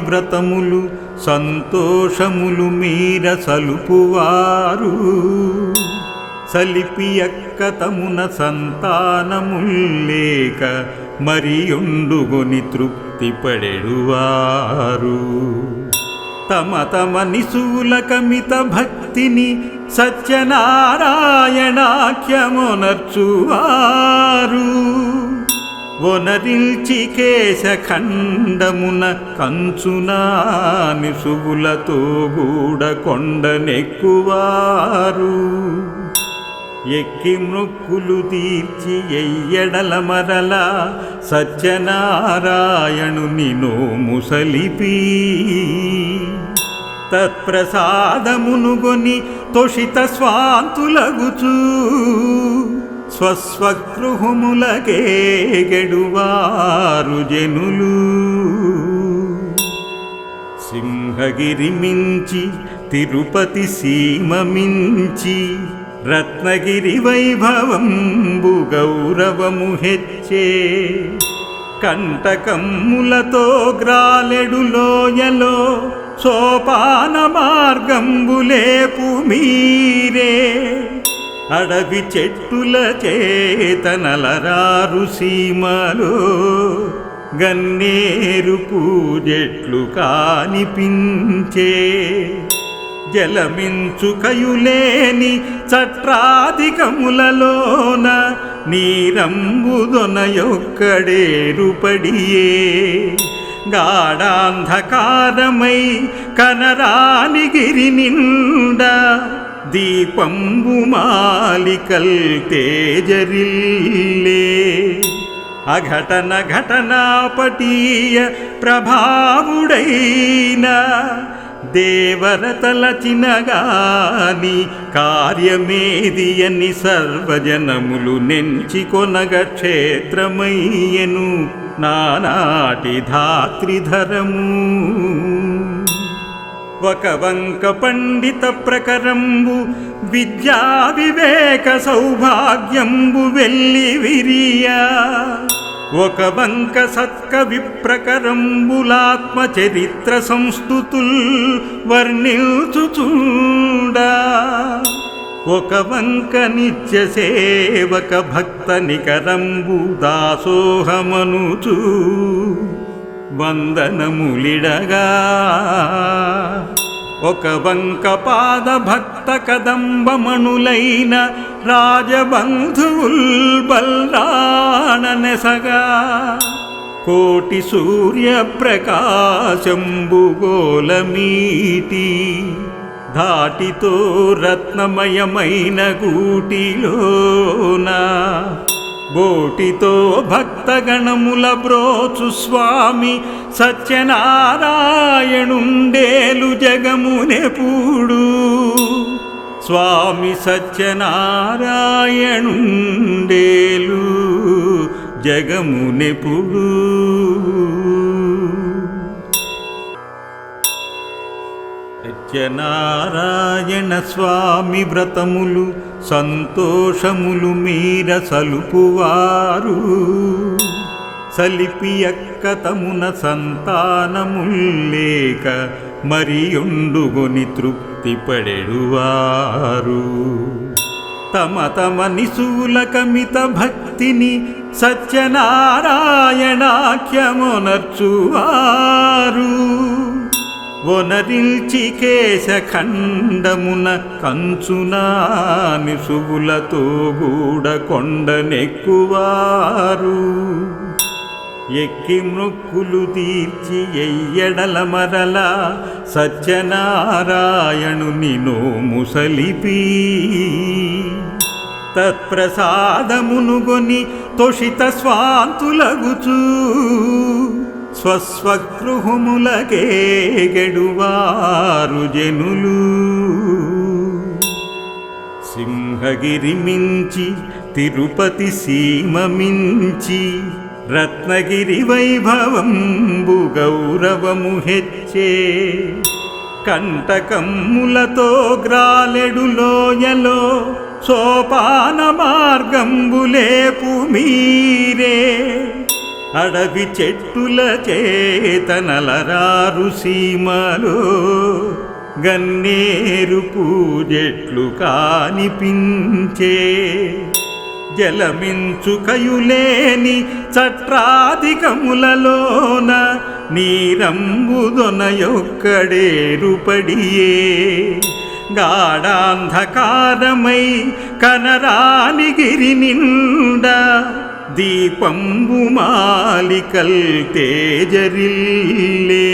వ్రతములు సంతోషములు మీర సలుపువారు. సలిపి అక్కతమున సంతానముల్లేక మరియుండుగొని తృప్తి పడెడువారు తమ తమ నిశూల కమిత భక్తిని సత్యనారాయణాఖ్యమునర్చువారు. ఒనరిల్చి కేశఖండమున కంచునాని సుగులతో గూడ కొండనెక్కువారు ఎక్కి మృక్కులు తీర్చి ఎయ్యడల మరల సత్యనారాయణుని నోము ముసలిపి తత్ప్రసాదమునుగొని తొషిత స్వాంతులగుచూ. స్వస్వగృహములకే గెడువారు జనులు. సింహగిరి మించి తిరుపతి సీమ మించి రత్నగిరి వైభవంబు గౌరవము హెచ్చే. కంటకమ్ములతో గ్రాలెడు లోయలో సోపాన మార్గంబులేపు మీరే అడవి చెట్టుల చేతనలరారు సీమలు. గన్నేరు పూజెట్లు కానిపించే. జలమించుకయులేని చట్రాధికములలోన నీరంబుదొనయొక్కడేరుపడియే గాఢాంధకారమై కనరాని గిరి నిండా దీపంబు మాలికల్ తేజరిల్లే. అఘటన ఘటనాపటీయ ప్రభావుడైన దేవరతలచినగాని కార్యమేది అని సర్వజనములు నెంచి కొనగ క్షేత్రమయ్యను. నానాటి ధాత్రిధరము ఒక వంక పండిత ప్రకరంబు విద్యా వివేక సౌభాగ్యంబు వెళ్ళి విరియా. ఒక వంక సత్క విప్రకరంబులాత్మ చరిత్ర సంస్థుతుల్ వర్ణిల్చుచుండా. ఒక వంక నిత్య సేవక భక్త నికరంబు దాసోహమనుచూ. వందనములిడగా. ఒక వంక పాద భక్త కదంబమణులైన రాజబంధువుల్ బల్రాణనెసగా కోటి సూర్య ప్రకాశంబుగోళమీటి దాటితో రత్నమయమైన గూటిలోనా బోటితో భక్తగణముల బ్రోచు స్వామి సత్యనారాయణుండేలు జగమునెప్పుడు స్వామి సత్యనారాయణుండేలు జగమునెప్పుడు సత్యనారాయణ స్వామి వ్రతములు సంతోషములు మీర సలుపువారు. సలిపి అక్కతమున సంతానముల్లేక మరియుండుగొని తృప్తి పడెడువారు తమ తమ నిశూలకమిత భక్తిని సత్యనారాయణాఖ్యమునర్చువారు. ఒనరిల్చి కేశఖండమున కంచునాని సుగులతో గూడ కొండనెక్కువారు ఎక్కి మృక్కులు తీర్చి ఎయ్యడల మరల సత్యనారాయణుని నోము ముసలిపీ తత్ప్రసాదమునుగొని తొషిత స్వాంతులగుచూ. స్వస్వగృహములకే గెడువారు జనులు. సింహగిరి మించి తిరుపతి సీమ మించి రత్నగిరి వైభవంబు గౌరవము హెచ్చే. కంటకమ్ములతో గ్రాలెడులోయలో సోపాన మార్గంబులేపు మీరే అడవి చెట్టుల చేతనలరారు సీమలో. గన్నేరు పూజెట్లు కానిపించే జలమించుకయులేని చట్రాధికములలోన నీరంబుదొనయొక్కడేరుపడియే గాఢాంధకారమై కనరాని గిరి నిండా దీపంబు మాలికల్ తేజరిల్లే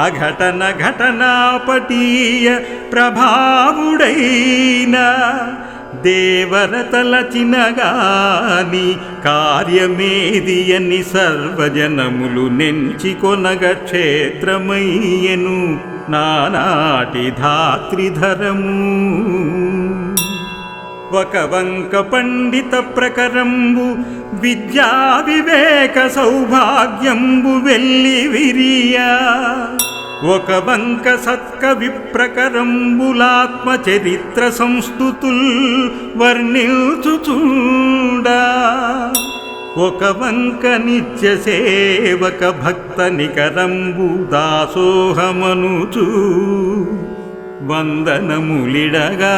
అఘటన ఘటనాపటీయ ప్రభావుడైన దేవరతలచినగాని కార్యమేది అని సర్వజనములు నెంచి కొనగ క్షేత్రమయ్యను నానాటి ధాత్రిధరము ఒక వంక పండిత ప్రకరంబు విద్యా వివేక సౌభాగ్యంబు వెళ్ళి విరియా. ఒక వంక సత్క విప్రకరంబులాత్మ చరిత్ర సంస్థుతుల్ వర్ణిల్చుచుండా ఒక వంక నిత్య సేవక భక్త నికరంబు దాసోహమనుచూ. వందనములిడగా.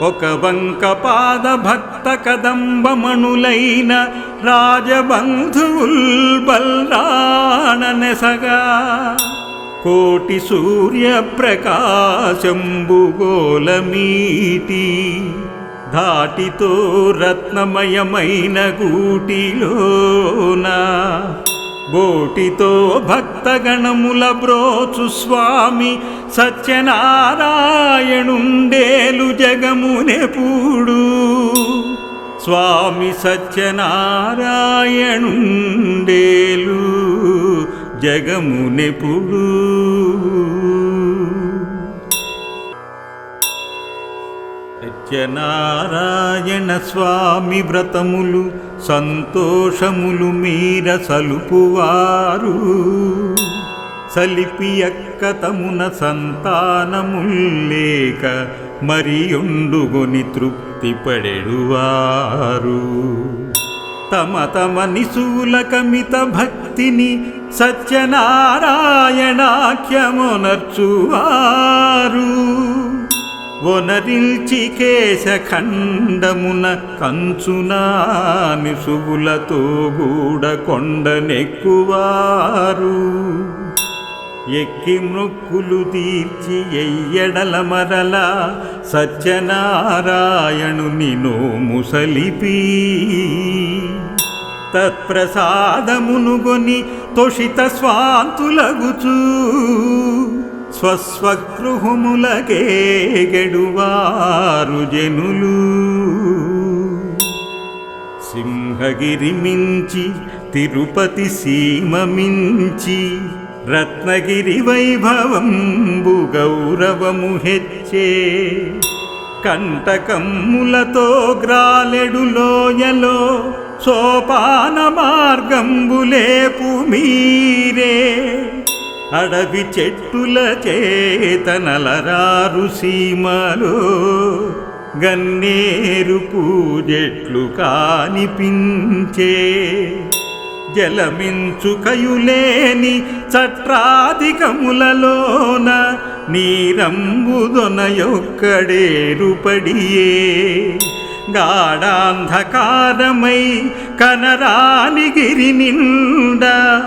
ఒక వంక పాద భక్త కదంబమణులైన రాజబంధువుల్ బల్రాణనెసగా కోటి సూర్య ప్రకాశంబు దాటితో రత్నమయమైన గూటిలోన. బోటితో భక్తగణముల బ్రోచు స్వామి సత్యనారాయణుండేలు జగమునెప్పుడు స్వామి సత్యనారాయణుండేలు జగమునెపుడు సత్యనారాయణ స్వామి వ్రతములు సంతోషములు మీర సలుపువారు. సలిపి అక్కతమున సంతానముల్లేక మరియుండుగొని తృప్తి పడెడువారు తమ తమ నిశూల కమిత భక్తిని సత్యనారాయణాఖ్యమునర్చువారు. ఒనరిల్చి కేశఖండమున కంచునాని శుభులతో గూడ కొండనెక్కువారు. ఎక్కి మృక్కులు తీర్చి ఎయ్యడల మరల సత్యనారాయణుని నోము సలిపి. తత్ప్రసాదమునుగొని తొషిత స్వాంతులగుచూ. స్వస్వగృహములకే గడువారు జనులు. సింహగిరి మించి తిరుపతి సీమ మించి రత్నగిరి వైభవంబు గౌరవము హెచ్చే. కంటకమ్ములతో గ్రాలెడు లోయలో సోపాన మార్గంబులేపు మీరే అడవి చెట్టుల చేతనలరారు సీమలో. గన్నేరు పూజెట్లు కానిపించే జలమించుకయులేని చట్రాధికములలోన నీరంబుదొనయొక్కడేరుపడియే గాఢాంధకారమై కనరాని గిరి నిండా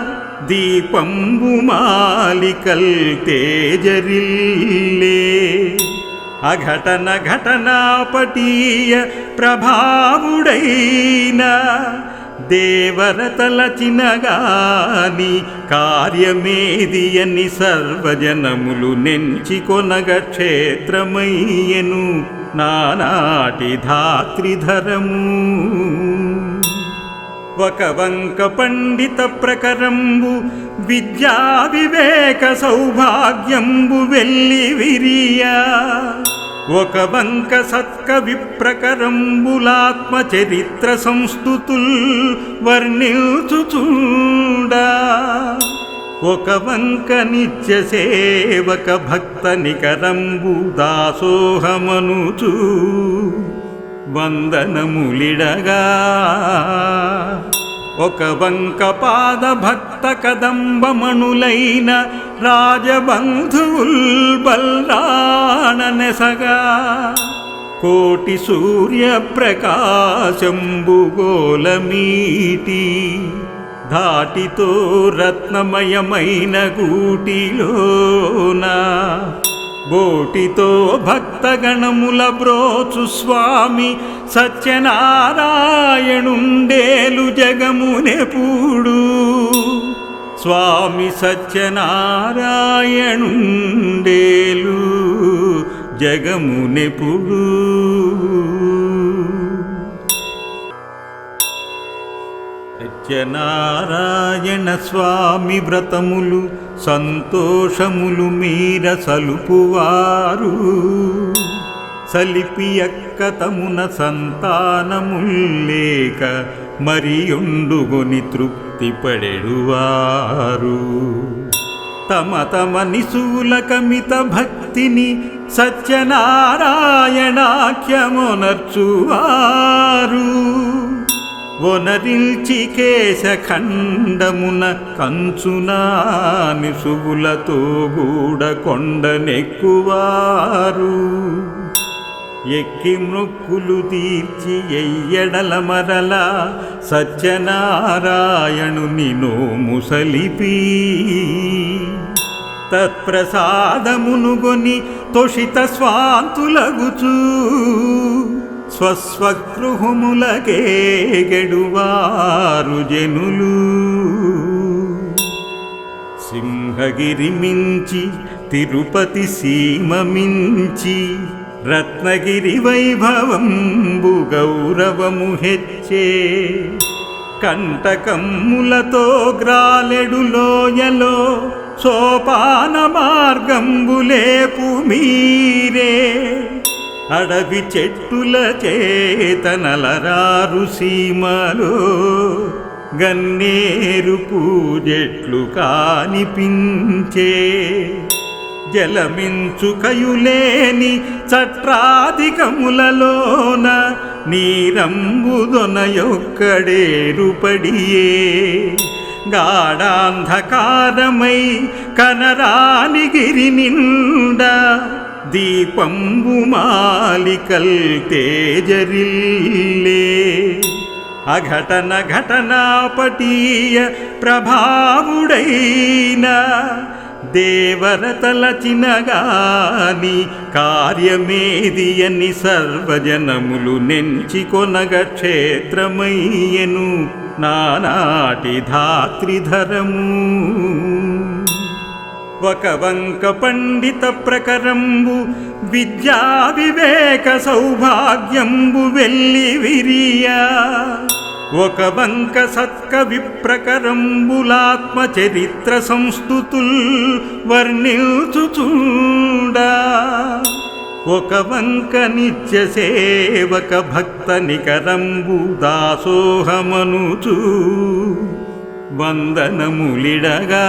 దీపంబు మాలికల్ తేజరిల్లే. అఘటన ఘటనాపటీయ ప్రభావుడైన దేవరతలచినగాని కార్యమేది అని సర్వజనములు నెంచి కొనగ క్షేత్రమయ్యను. నానాటి ధాత్రిధరము ఒక వంక పండిత ప్రకరంబు విద్యా వివేక సౌభాగ్యంబు వెళ్ళి విరియా. ఒక వంక సత్క విప్రకరంబులాత్మ చరిత్ర సంస్థుతుల్ వర్ణిల్చుచూడా. ఒక వంక నిత్య సేవక భక్త నికరంబు దాసోహమనుచూ. వందనములిడగా. ఒక వంక పాద భక్త కదంబమణులైన రాజబంధువుల్ బల్రాణనెసగా కోటి సూర్య ప్రకాశంబు దాటితో రత్నమయమైన గూటిలోన బోటితో భక్తగణముల బ్రోచు స్వామి సత్యనారాయణుండేలు జగమునెప్పుడు స్వామి సత్యనారాయణుండేలు జగమునెప్పుడు సత్యనారాయణ స్వామి వ్రతములు సంతోషములు మీర సలుపువారు. సలిపి అక్కతమున సంతానముల్లేక మరియుండుగొని తృప్తి పడెడువారు తమ తమ నిశూల కమిత భక్తిని సత్యనారాయణాఖ్యమునర్చువారు. ఒనరిల్చి కేశఖండమున కంచునాని సుగులతో గూడ కొండనెక్కువారు ఎక్కి మృక్కులు తీర్చి ఎయ్యడల మరల సత్యనారాయణుని నోము సలిపి. తత్ప్రసాదమునుగొని తొషిత స్వాంతులగుచూ. స్వస్వగృహములకే గెడువారు జనులు. సింహగిరి మించి తిరుపతి సీమ మించి రత్నగిరి వైభవంబు గౌరవము హెచ్చే. కంటకమ్ములతో గ్రాలెడులోయలో సోపాన మార్గంబులేపు మీరే అడవి చెట్టుల చేతనలరారు సీమలో. గన్నేరు పూజెట్లు కానిపించే జలమించుకయులేని చట్రాధికములలోన నీరంబుదొనయొక్కడేరుపడియే గాఢాంధకారమై కనరాని గిరి నిండా దీపంబు మాలికల్ తేజరిల్లే. అఘటన ఘటనాపటీయ ప్రభావుడైన దేవరతలచినగాని కార్యమేది అని సర్వజనములు నెంచి కొనగ క్షేత్రమయ్యను. నానాటి ధాత్రిధరము. ఒక వంక పండిత ప్రకరంబు విద్యా వివేక సౌభాగ్యంబు వెళ్ళి విరియా. ఒక వంక సత్కవి ప్రకరంబులాత్మ చరిత్ర సంస్థుతుల్ వర్ణిల్చుచుండా ఒక వంక నిత్య సేవక భక్త నికరంబు దాసోహమనుచూ వందనములిడగా.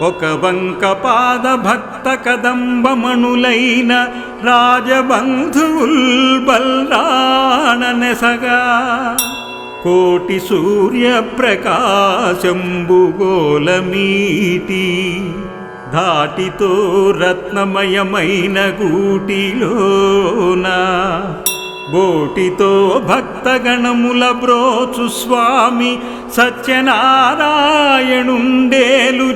ఒక వంక పాద భక్త కదంబమణులైన రాజబంధువుల్ బల్రాణనెసగా కోటి సూర్య ప్రకాశంబు దాటితో రత్నమయమైన గూటిలోనా బోటితో భక్తగణముల బ్రోచు స్వామి సత్యనారాయణుండేలు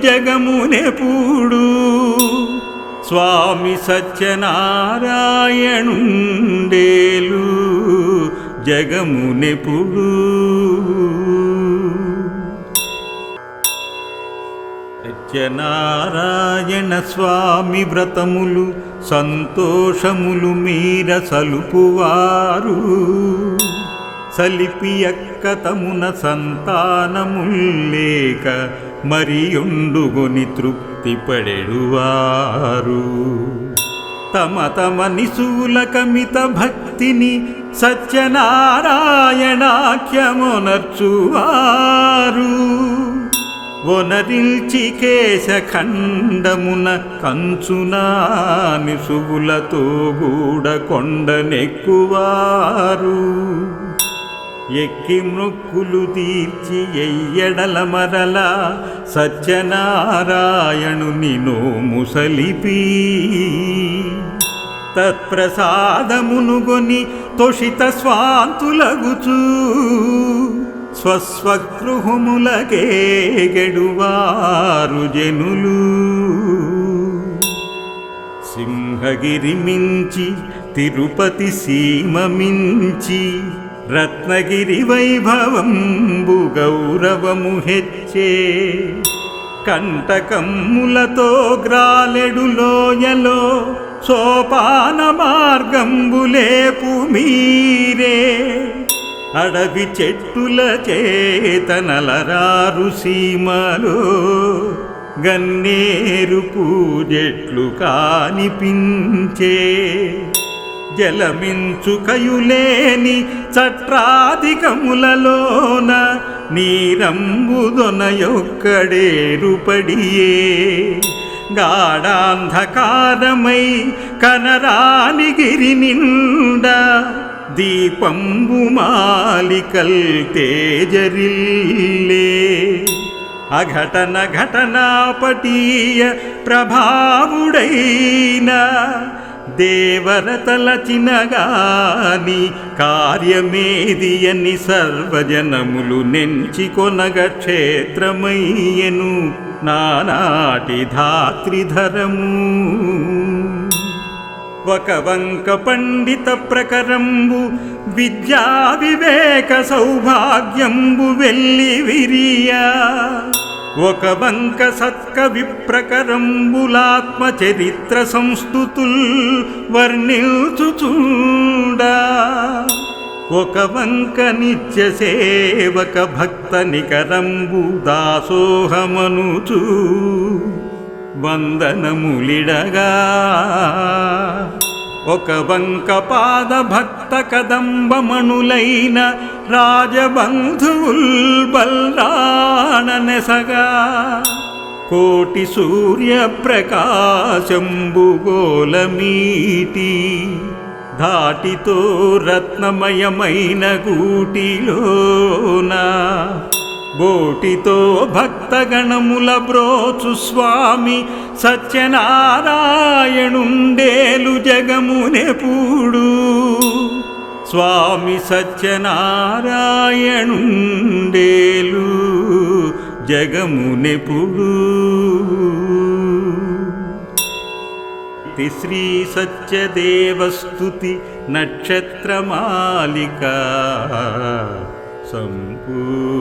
జగమునెప్పుడు స్వామి సత్యనారాయణుండేలు జగమునెపుడు సత్యనారాయణ స్వామి వ్రతములు సంతోషములు మీర సలుపువారు. సలిపి అక్కతమున సంతానముల్లేక మరియుండుగొని తృప్తి పడెడువారు తమ తమ నిశూలకమిత భక్తిని సత్యనారాయణాఖ్యమునర్చువారు. ఒనరిల్చి కేశఖండమున కంచునాని సుగులతో గూడ కొండనెక్కువారు ఎక్కి మృక్కులు తీర్చి ఎయ్యడల మరల సత్యనారాయణుని నోము సలిపి. తత్ప్రసాదమునుగొని తొషిత స్వాంతులగుచూ. స్వస్వగృహములకే గెడువారు జనులు. సింహగిరి మించి తిరుపతి సీమ మించి రత్నగిరి వైభవంబు గౌరవము హెచ్చే. కంటకమ్ములతో గ్రాలెడులోయలో సోపాన మార్గంబులేపు మీరే అడవి చెట్టుల చేతనలరారు సీమలో గన్నేరు పూజెట్లు కానిపించే. జలమించుకయులేని చట్రాధికములలోన నీరంబుదొనయొక్కడేరుపడియే గాఢాంధకారమై కనరాని గిరి నిండా దీపంబు మాలికల్ తేజరిల్లే అఘటన ఘటనాపటీయ ప్రభావుడైన దేవరతలచినగాని కార్యమేదియని సర్వజనములు నెంచి కొనగ క్షేత్రమయ్యను నానాటి ధాత్రిధరము ఒక వంక పండిత ప్రకరంబు విద్యా వివేక సౌభాగ్యంబు వెళ్ళి విరియా. ఒక వంక సత్క విప్రకరంబులాత్మ చరిత్ర సంస్థుతుల్ వర్ణిల్చుచుండా ఒక వంక నిత్య సేవక భక్త నికరంబు దాసోహమనుచూ. వందనములిడగా. ఒక వంక పాద భక్త కదంబమణులైన రాజబంధువుల్ బల్రాణనెసగా కోటి సూర్య ప్రకాశంబు దాటితో రత్నమయమైన గూటిలోన. బోటితో భక్తగణముల బ్రోచు స్వామి సత్యనారాయణుండేలు జగమునెప్పుడు స్వామి సత్యనారాయణుండేలు జగమునెపుడు శ్రీ సత్యదేవస్తుతి నక్షత్రమాలిక సంపూర్ణం.